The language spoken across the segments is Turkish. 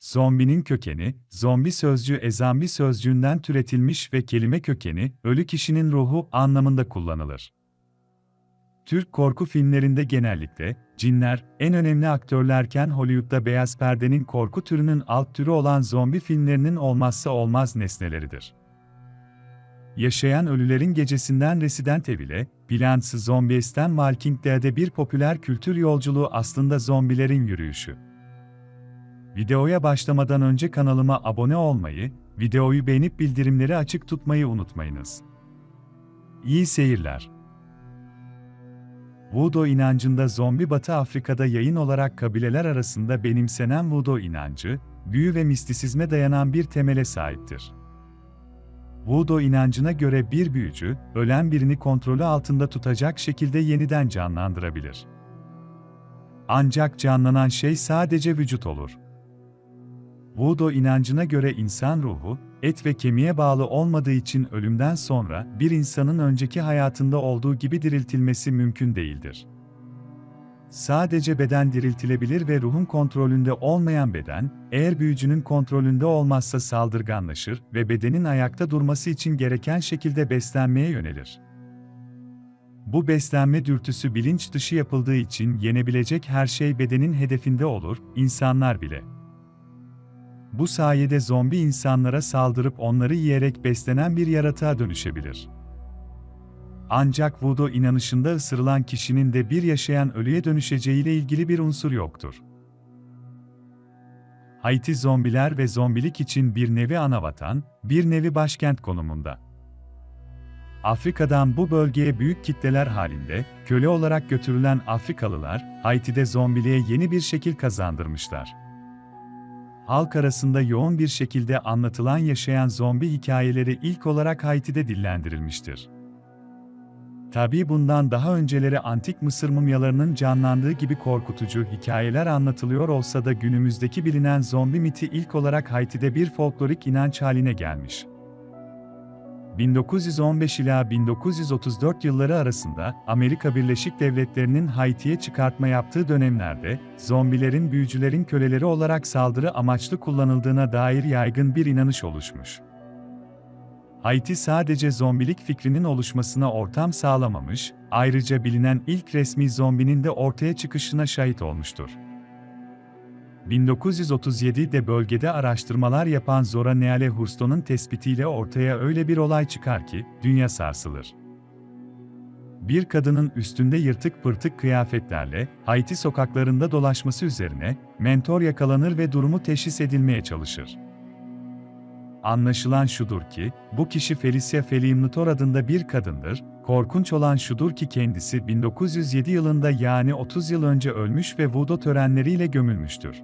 Zombinin kökeni, zombi sözcüğü ezambi sözcüğünden türetilmiş ve kelime kökeni, ölü kişinin ruhu anlamında kullanılır. Türk korku filmlerinde genellikle, cinler, en önemli aktörlerken Hollywood'da beyaz perdenin korku türünün alt türü olan zombi filmlerinin olmazsa olmaz nesneleridir. Yaşayan Ölülerin Gecesi'nden Resident Evil'e, Plants Zombies'ten Walking Dead'e bir popüler kültür yolculuğu aslında zombilerin yürüyüşü. Videoya başlamadan önce kanalıma abone olmayı, videoyu beğenip bildirimleri açık tutmayı unutmayınız. İyi seyirler. Voodoo inancında zombi Batı Afrika'da yayın olarak kabileler arasında benimsenen Voodoo inancı, büyü ve mistisizme dayanan bir temele sahiptir. Voodoo inancına göre bir büyücü, ölen birini kontrolü altında tutacak şekilde yeniden canlandırabilir. Ancak canlanan şey sadece vücut olur. Voodoo inancına göre insan ruhu, et ve kemiğe bağlı olmadığı için ölümden sonra bir insanın önceki hayatında olduğu gibi diriltilmesi mümkün değildir. Sadece beden diriltilebilir ve ruhun kontrolünde olmayan beden, eğer büyücünün kontrolünde olmazsa saldırganlaşır ve bedenin ayakta durması için gereken şekilde beslenmeye yönelir. Bu beslenme dürtüsü bilinç dışı yapıldığı için yenebilecek her şey bedenin hedefinde olur, insanlar bile. Bu sayede zombi insanlara saldırıp onları yiyerek beslenen bir yaratığa dönüşebilir. Ancak Voodoo inanışında ısırılan kişinin de bir yaşayan ölüye dönüşeceğiyle ilgili bir unsur yoktur. Haiti zombiler ve zombilik için bir nevi anavatan, bir nevi başkent konumunda. Afrika'dan bu bölgeye büyük kitleler halinde, köle olarak götürülen Afrikalılar, Haiti'de zombiliğe yeni bir şekil kazandırmışlar halk arasında yoğun bir şekilde anlatılan yaşayan zombi hikayeleri ilk olarak Haiti'de dillendirilmiştir. Tabi bundan daha önceleri antik Mısır mumyalarının canlandığı gibi korkutucu hikayeler anlatılıyor olsa da günümüzdeki bilinen zombi miti ilk olarak Haiti'de bir folklorik inanç haline gelmiş. 1915 ila 1934 yılları arasında Amerika Birleşik Devletleri'nin Haiti'ye çıkartma yaptığı dönemlerde zombilerin büyücülerin köleleri olarak saldırı amaçlı kullanıldığına dair yaygın bir inanış oluşmuş. Haiti sadece zombilik fikrinin oluşmasına ortam sağlamamış, ayrıca bilinen ilk resmi zombinin de ortaya çıkışına şahit olmuştur. 1937'de bölgede araştırmalar yapan Zora Neale Hurston'un tespitiyle ortaya öyle bir olay çıkar ki, dünya sarsılır. Bir kadının üstünde yırtık pırtık kıyafetlerle, Haiti sokaklarında dolaşması üzerine, mentor yakalanır ve durumu teşhis edilmeye çalışır. Anlaşılan şudur ki, bu kişi Felicia Feliumnitor adında bir kadındır, korkunç olan şudur ki kendisi 1907 yılında yani 30 yıl önce ölmüş ve voodoo törenleriyle gömülmüştür.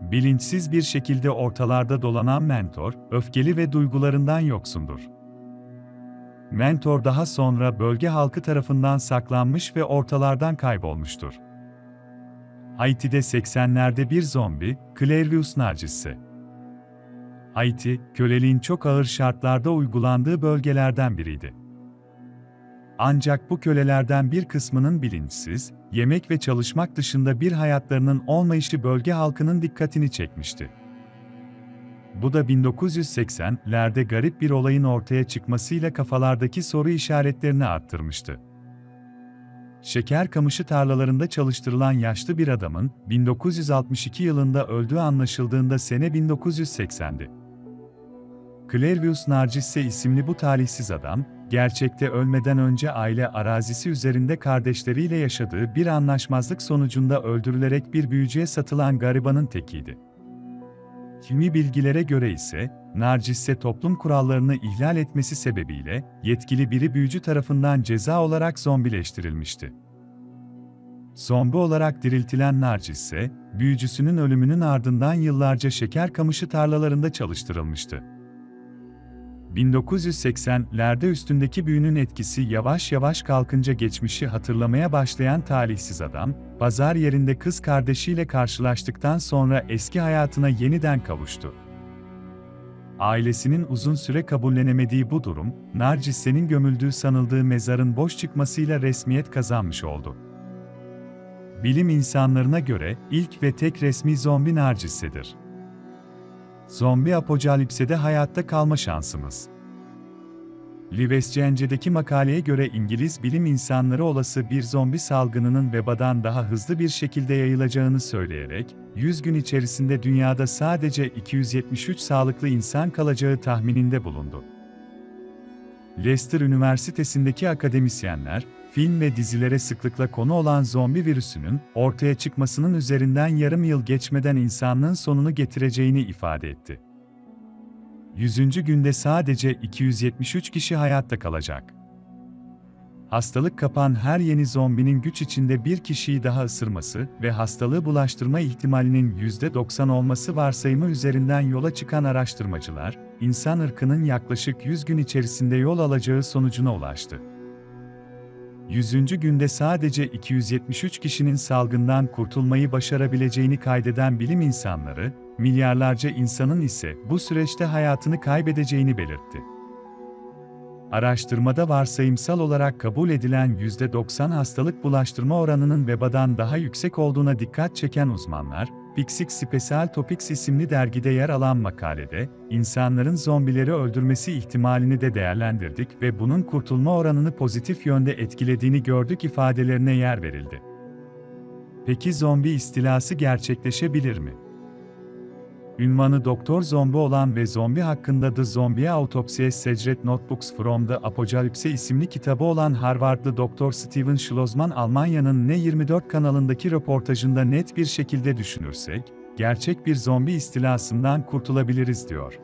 Bilinçsiz bir şekilde ortalarda dolanan mentor, öfkeli ve duygularından yoksundur. Mentor daha sonra bölge halkı tarafından saklanmış ve ortalardan kaybolmuştur. Haiti'de 80'lerde bir zombi, Clairvius narcisse. Haiti, köleliğin çok ağır şartlarda uygulandığı bölgelerden biriydi. Ancak bu kölelerden bir kısmının bilinçsiz, yemek ve çalışmak dışında bir hayatlarının olmayışı bölge halkının dikkatini çekmişti. Bu da 1980'lerde garip bir olayın ortaya çıkmasıyla kafalardaki soru işaretlerini arttırmıştı. Şeker kamışı tarlalarında çalıştırılan yaşlı bir adamın 1962 yılında öldüğü anlaşıldığında sene 1980'di. Clairvius Narcisse isimli bu talihsiz adam, gerçekte ölmeden önce aile arazisi üzerinde kardeşleriyle yaşadığı bir anlaşmazlık sonucunda öldürülerek bir büyücüye satılan garibanın tekiydi. Kimi bilgilere göre ise, Narcisse toplum kurallarını ihlal etmesi sebebiyle, yetkili biri büyücü tarafından ceza olarak zombileştirilmişti. Zombi olarak diriltilen Narcisse, büyücüsünün ölümünün ardından yıllarca şeker kamışı tarlalarında çalıştırılmıştı. 1980'lerde üstündeki büyünün etkisi yavaş yavaş kalkınca geçmişi hatırlamaya başlayan talihsiz adam, pazar yerinde kız kardeşiyle karşılaştıktan sonra eski hayatına yeniden kavuştu. Ailesinin uzun süre kabullenemediği bu durum, Narcisse'nin gömüldüğü sanıldığı mezarın boş çıkmasıyla resmiyet kazanmış oldu. bilim insanlarına göre ilk ve tek resmi zombi narcissedir. Zombi apokalipsede hayatta kalma şansımız. Livescence'deki makaleye göre İngiliz bilim insanları olası bir zombi salgınının vebadan daha hızlı bir şekilde yayılacağını söyleyerek, 100 gün içerisinde dünyada sadece 273 sağlıklı insan kalacağı tahmininde bulundu. Leicester Üniversitesi'ndeki akademisyenler, film ve dizilere sıklıkla konu olan zombi virüsünün ortaya çıkmasının üzerinden yarım yıl geçmeden insanlığın sonunu getireceğini ifade etti. 100. günde sadece 273 kişi hayatta kalacak. Hastalık kapan her yeni zombinin güç içinde bir kişiyi daha ısırması ve hastalığı bulaştırma ihtimalinin %90 olması varsayımı üzerinden yola çıkan araştırmacılar, insan ırkının yaklaşık 100 gün içerisinde yol alacağı sonucuna ulaştı. 100. günde sadece 273 kişinin salgından kurtulmayı başarabileceğini kaydeden bilim insanları, milyarlarca insanın ise bu süreçte hayatını kaybedeceğini belirtti. Araştırmada varsayımsal olarak kabul edilen %90 hastalık bulaştırma oranının vebadan daha yüksek olduğuna dikkat çeken uzmanlar, Pixix Special Topics isimli dergide yer alan makalede, insanların zombileri öldürmesi ihtimalini de değerlendirdik ve bunun kurtulma oranını pozitif yönde etkilediğini gördük ifadelerine yer verildi. Peki zombi istilası gerçekleşebilir mi? Ünvanı Doktor Zombi olan ve zombi hakkında The Zombie Autopsy Secret Notebooks from the Apocalypse isimli kitabı olan Harvardlı Doktor Steven Schlossman Almanya'nın Ne24 kanalındaki röportajında net bir şekilde düşünürsek, gerçek bir zombi istilasından kurtulabiliriz diyor.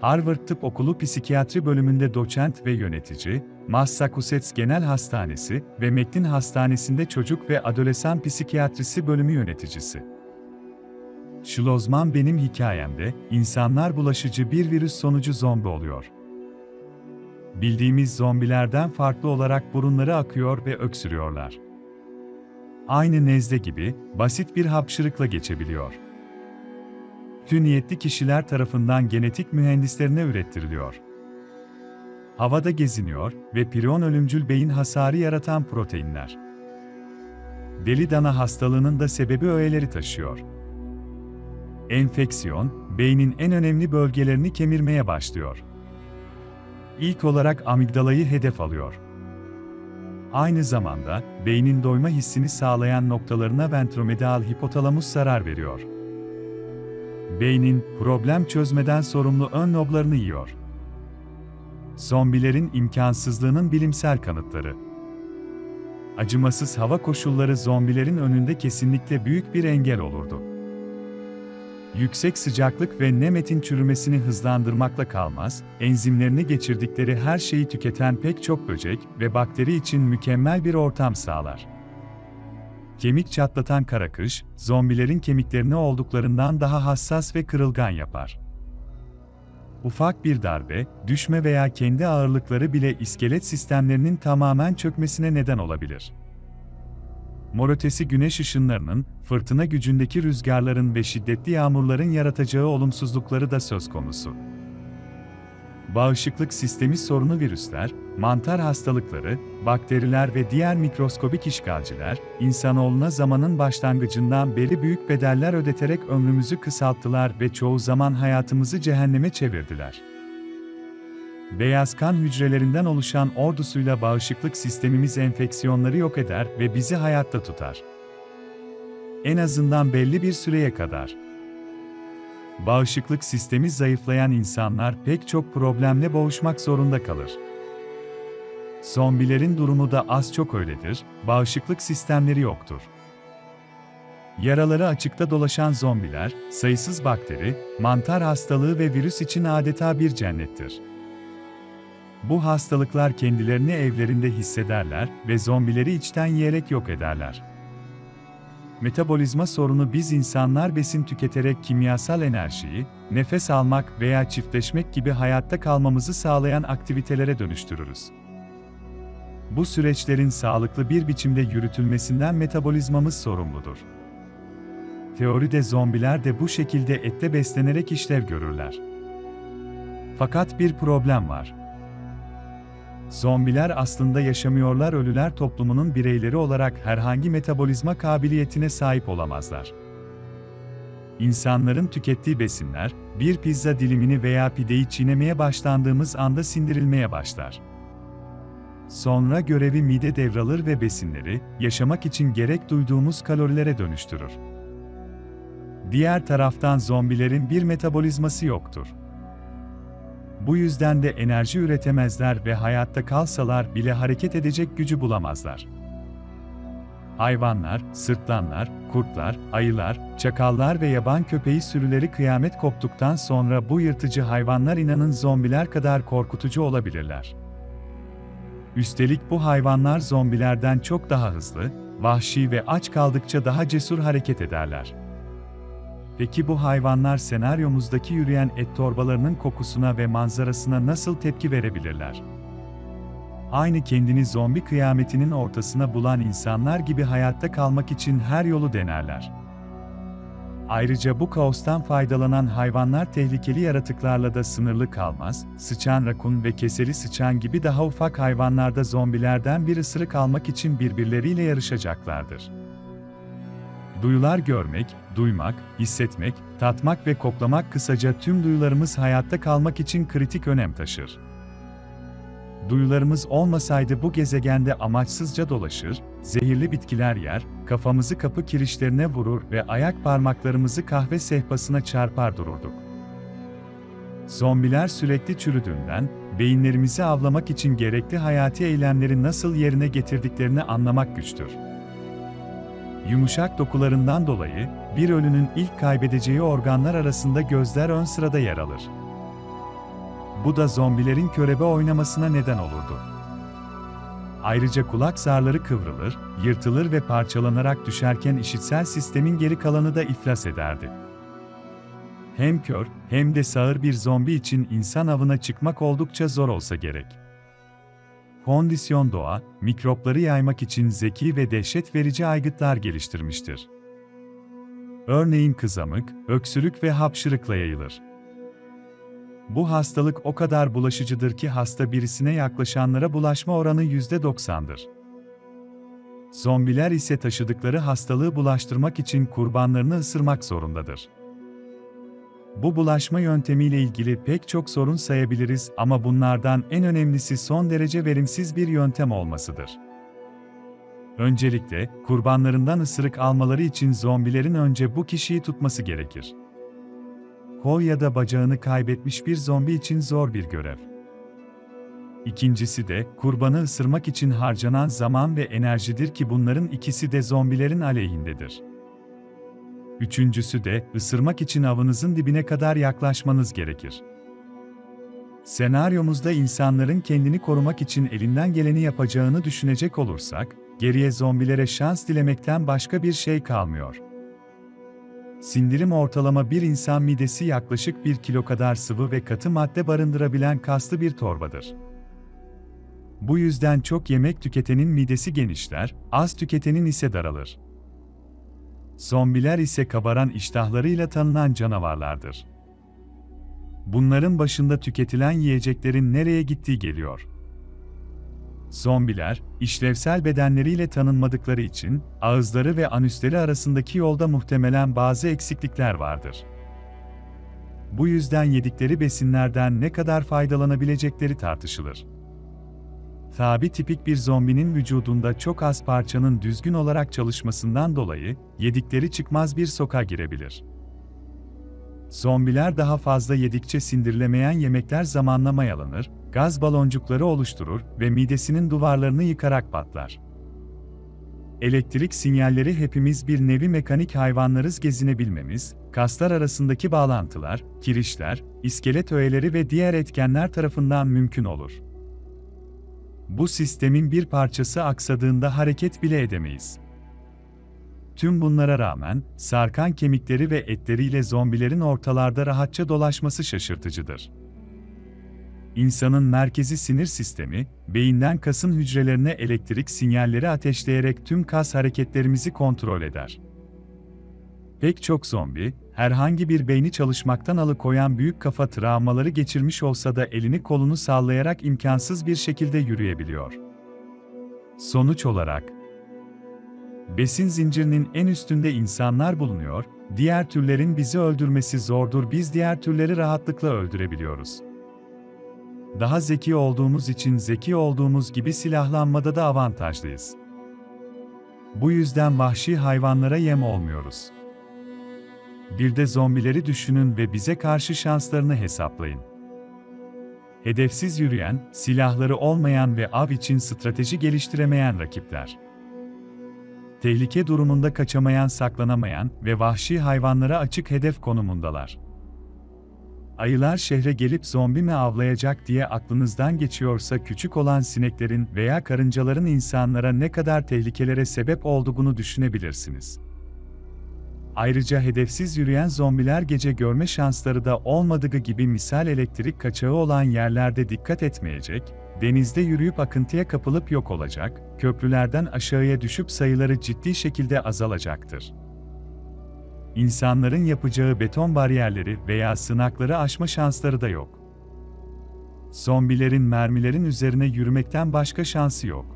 Harvard Tıp Okulu Psikiyatri bölümünde doçent ve yönetici, Massachusetts Genel Hastanesi ve McLean Hastanesi'nde çocuk ve adolesan psikiyatrisi bölümü yöneticisi. Şlozman benim hikayemde, insanlar bulaşıcı bir virüs sonucu zombi oluyor. Bildiğimiz zombilerden farklı olarak burunları akıyor ve öksürüyorlar. Aynı nezle gibi, basit bir hapşırıkla geçebiliyor. Tüm niyetli kişiler tarafından genetik mühendislerine ürettiriliyor. Havada geziniyor ve prion ölümcül beyin hasarı yaratan proteinler. Deli dana hastalığının da sebebi öğeleri taşıyor. Enfeksiyon, beynin en önemli bölgelerini kemirmeye başlıyor. İlk olarak amigdalayı hedef alıyor. Aynı zamanda, beynin doyma hissini sağlayan noktalarına ventromedial hipotalamus zarar veriyor. Beynin, problem çözmeden sorumlu ön loblarını yiyor. Zombilerin imkansızlığının bilimsel kanıtları. Acımasız hava koşulları zombilerin önünde kesinlikle büyük bir engel olurdu yüksek sıcaklık ve nemetin çürümesini hızlandırmakla kalmaz, enzimlerini geçirdikleri her şeyi tüketen pek çok böcek ve bakteri için mükemmel bir ortam sağlar. Kemik çatlatan karakış, zombilerin kemiklerini olduklarından daha hassas ve kırılgan yapar. Ufak bir darbe, düşme veya kendi ağırlıkları bile iskelet sistemlerinin tamamen çökmesine neden olabilir. Mor ötesi güneş ışınlarının, fırtına gücündeki rüzgarların ve şiddetli yağmurların yaratacağı olumsuzlukları da söz konusu. Bağışıklık sistemi sorunu virüsler, mantar hastalıkları, bakteriler ve diğer mikroskobik işgalciler, insanoğluna zamanın başlangıcından beri büyük bedeller ödeterek ömrümüzü kısalttılar ve çoğu zaman hayatımızı cehenneme çevirdiler. Beyaz kan hücrelerinden oluşan ordusuyla bağışıklık sistemimiz enfeksiyonları yok eder ve bizi hayatta tutar. En azından belli bir süreye kadar. Bağışıklık sistemi zayıflayan insanlar pek çok problemle boğuşmak zorunda kalır. Zombilerin durumu da az çok öyledir, bağışıklık sistemleri yoktur. Yaraları açıkta dolaşan zombiler, sayısız bakteri, mantar hastalığı ve virüs için adeta bir cennettir. Bu hastalıklar kendilerini evlerinde hissederler ve zombileri içten yiyerek yok ederler. Metabolizma sorunu biz insanlar besin tüketerek kimyasal enerjiyi, nefes almak veya çiftleşmek gibi hayatta kalmamızı sağlayan aktivitelere dönüştürürüz. Bu süreçlerin sağlıklı bir biçimde yürütülmesinden metabolizmamız sorumludur. Teoride zombiler de bu şekilde ette beslenerek işlev görürler. Fakat bir problem var Zombiler aslında yaşamıyorlar ölüler toplumunun bireyleri olarak herhangi metabolizma kabiliyetine sahip olamazlar. İnsanların tükettiği besinler, bir pizza dilimini veya pideyi çiğnemeye başlandığımız anda sindirilmeye başlar. Sonra görevi mide devralır ve besinleri, yaşamak için gerek duyduğumuz kalorilere dönüştürür. Diğer taraftan zombilerin bir metabolizması yoktur. Bu yüzden de enerji üretemezler ve hayatta kalsalar bile hareket edecek gücü bulamazlar. Hayvanlar, sırtlanlar, kurtlar, ayılar, çakallar ve yaban köpeği sürüleri kıyamet koptuktan sonra bu yırtıcı hayvanlar inanın zombiler kadar korkutucu olabilirler. Üstelik bu hayvanlar zombilerden çok daha hızlı, vahşi ve aç kaldıkça daha cesur hareket ederler. Peki bu hayvanlar senaryomuzdaki yürüyen et torbalarının kokusuna ve manzarasına nasıl tepki verebilirler? Aynı kendini zombi kıyametinin ortasına bulan insanlar gibi hayatta kalmak için her yolu denerler. Ayrıca bu kaostan faydalanan hayvanlar tehlikeli yaratıklarla da sınırlı kalmaz, sıçan rakun ve keseli sıçan gibi daha ufak hayvanlarda zombilerden bir ısırık almak için birbirleriyle yarışacaklardır. Duyular görmek, duymak, hissetmek, tatmak ve koklamak kısaca tüm duyularımız hayatta kalmak için kritik önem taşır. Duyularımız olmasaydı bu gezegende amaçsızca dolaşır, zehirli bitkiler yer, kafamızı kapı kirişlerine vurur ve ayak parmaklarımızı kahve sehpasına çarpar dururduk. Zombiler sürekli çürüdüğünden, beyinlerimizi avlamak için gerekli hayati eylemleri nasıl yerine getirdiklerini anlamak güçtür. Yumuşak dokularından dolayı, bir ölünün ilk kaybedeceği organlar arasında gözler ön sırada yer alır. Bu da zombilerin körebe oynamasına neden olurdu. Ayrıca kulak zarları kıvrılır, yırtılır ve parçalanarak düşerken işitsel sistemin geri kalanı da iflas ederdi. Hem kör, hem de sağır bir zombi için insan avına çıkmak oldukça zor olsa gerek. Kondisyon doğa, mikropları yaymak için zeki ve dehşet verici aygıtlar geliştirmiştir. Örneğin kızamık, öksürük ve hapşırıkla yayılır. Bu hastalık o kadar bulaşıcıdır ki hasta birisine yaklaşanlara bulaşma oranı %90'dır. Zombiler ise taşıdıkları hastalığı bulaştırmak için kurbanlarını ısırmak zorundadır. Bu bulaşma yöntemiyle ilgili pek çok sorun sayabiliriz ama bunlardan en önemlisi son derece verimsiz bir yöntem olmasıdır. Öncelikle, kurbanlarından ısırık almaları için zombilerin önce bu kişiyi tutması gerekir. Kol ya da bacağını kaybetmiş bir zombi için zor bir görev. İkincisi de, kurbanı ısırmak için harcanan zaman ve enerjidir ki bunların ikisi de zombilerin aleyhindedir. Üçüncüsü de, ısırmak için avınızın dibine kadar yaklaşmanız gerekir. Senaryomuzda insanların kendini korumak için elinden geleni yapacağını düşünecek olursak, geriye zombilere şans dilemekten başka bir şey kalmıyor. Sindirim ortalama bir insan midesi yaklaşık 1 kilo kadar sıvı ve katı madde barındırabilen kaslı bir torbadır. Bu yüzden çok yemek tüketenin midesi genişler, az tüketenin ise daralır. Zombiler ise kabaran iştahlarıyla tanınan canavarlardır. Bunların başında tüketilen yiyeceklerin nereye gittiği geliyor. Zombiler, işlevsel bedenleriyle tanınmadıkları için, ağızları ve anüsleri arasındaki yolda muhtemelen bazı eksiklikler vardır. Bu yüzden yedikleri besinlerden ne kadar faydalanabilecekleri tartışılır. Tabi tipik bir zombinin vücudunda çok az parçanın düzgün olarak çalışmasından dolayı, yedikleri çıkmaz bir soka girebilir. Zombiler daha fazla yedikçe sindirilemeyen yemekler zamanla mayalanır, gaz baloncukları oluşturur ve midesinin duvarlarını yıkarak patlar. Elektrik sinyalleri hepimiz bir nevi mekanik hayvanlarız gezinebilmemiz, kaslar arasındaki bağlantılar, kirişler, iskelet öğeleri ve diğer etkenler tarafından mümkün olur. Bu sistemin bir parçası aksadığında hareket bile edemeyiz. Tüm bunlara rağmen, sarkan kemikleri ve etleriyle zombilerin ortalarda rahatça dolaşması şaşırtıcıdır. İnsanın merkezi sinir sistemi, beyinden kasın hücrelerine elektrik sinyalleri ateşleyerek tüm kas hareketlerimizi kontrol eder. Pek çok zombi, herhangi bir beyni çalışmaktan alıkoyan büyük kafa travmaları geçirmiş olsa da elini kolunu sallayarak imkansız bir şekilde yürüyebiliyor. Sonuç olarak, besin zincirinin en üstünde insanlar bulunuyor, diğer türlerin bizi öldürmesi zordur biz diğer türleri rahatlıkla öldürebiliyoruz. Daha zeki olduğumuz için zeki olduğumuz gibi silahlanmada da avantajlıyız. Bu yüzden vahşi hayvanlara yem olmuyoruz. Bir de zombileri düşünün ve bize karşı şanslarını hesaplayın. Hedefsiz yürüyen, silahları olmayan ve av için strateji geliştiremeyen rakipler. Tehlike durumunda kaçamayan, saklanamayan ve vahşi hayvanlara açık hedef konumundalar. Ayılar şehre gelip zombi mi avlayacak diye aklınızdan geçiyorsa küçük olan sineklerin veya karıncaların insanlara ne kadar tehlikelere sebep olduğunu düşünebilirsiniz. Ayrıca hedefsiz yürüyen zombiler gece görme şansları da olmadığı gibi misal elektrik kaçağı olan yerlerde dikkat etmeyecek, denizde yürüyüp akıntıya kapılıp yok olacak, köprülerden aşağıya düşüp sayıları ciddi şekilde azalacaktır. İnsanların yapacağı beton bariyerleri veya sınakları aşma şansları da yok. Zombilerin mermilerin üzerine yürümekten başka şansı yok.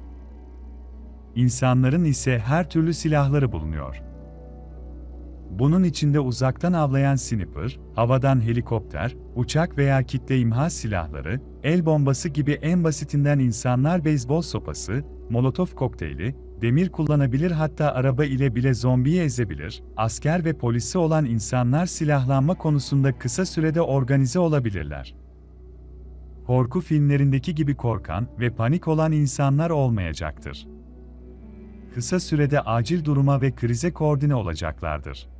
İnsanların ise her türlü silahları bulunuyor. Bunun içinde uzaktan avlayan sniper, havadan helikopter, uçak veya kitle imha silahları, el bombası gibi en basitinden insanlar beyzbol sopası, molotof kokteyli, demir kullanabilir hatta araba ile bile zombiyi ezebilir, asker ve polisi olan insanlar silahlanma konusunda kısa sürede organize olabilirler. Korku filmlerindeki gibi korkan ve panik olan insanlar olmayacaktır. Kısa sürede acil duruma ve krize koordine olacaklardır.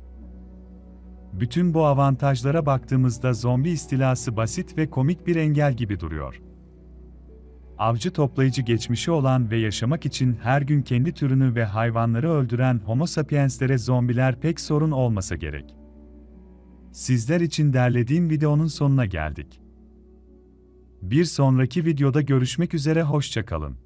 Bütün bu avantajlara baktığımızda zombi istilası basit ve komik bir engel gibi duruyor. Avcı toplayıcı geçmişi olan ve yaşamak için her gün kendi türünü ve hayvanları öldüren Homo sapienslere zombiler pek sorun olmasa gerek. Sizler için derlediğim videonun sonuna geldik. Bir sonraki videoda görüşmek üzere hoşçakalın.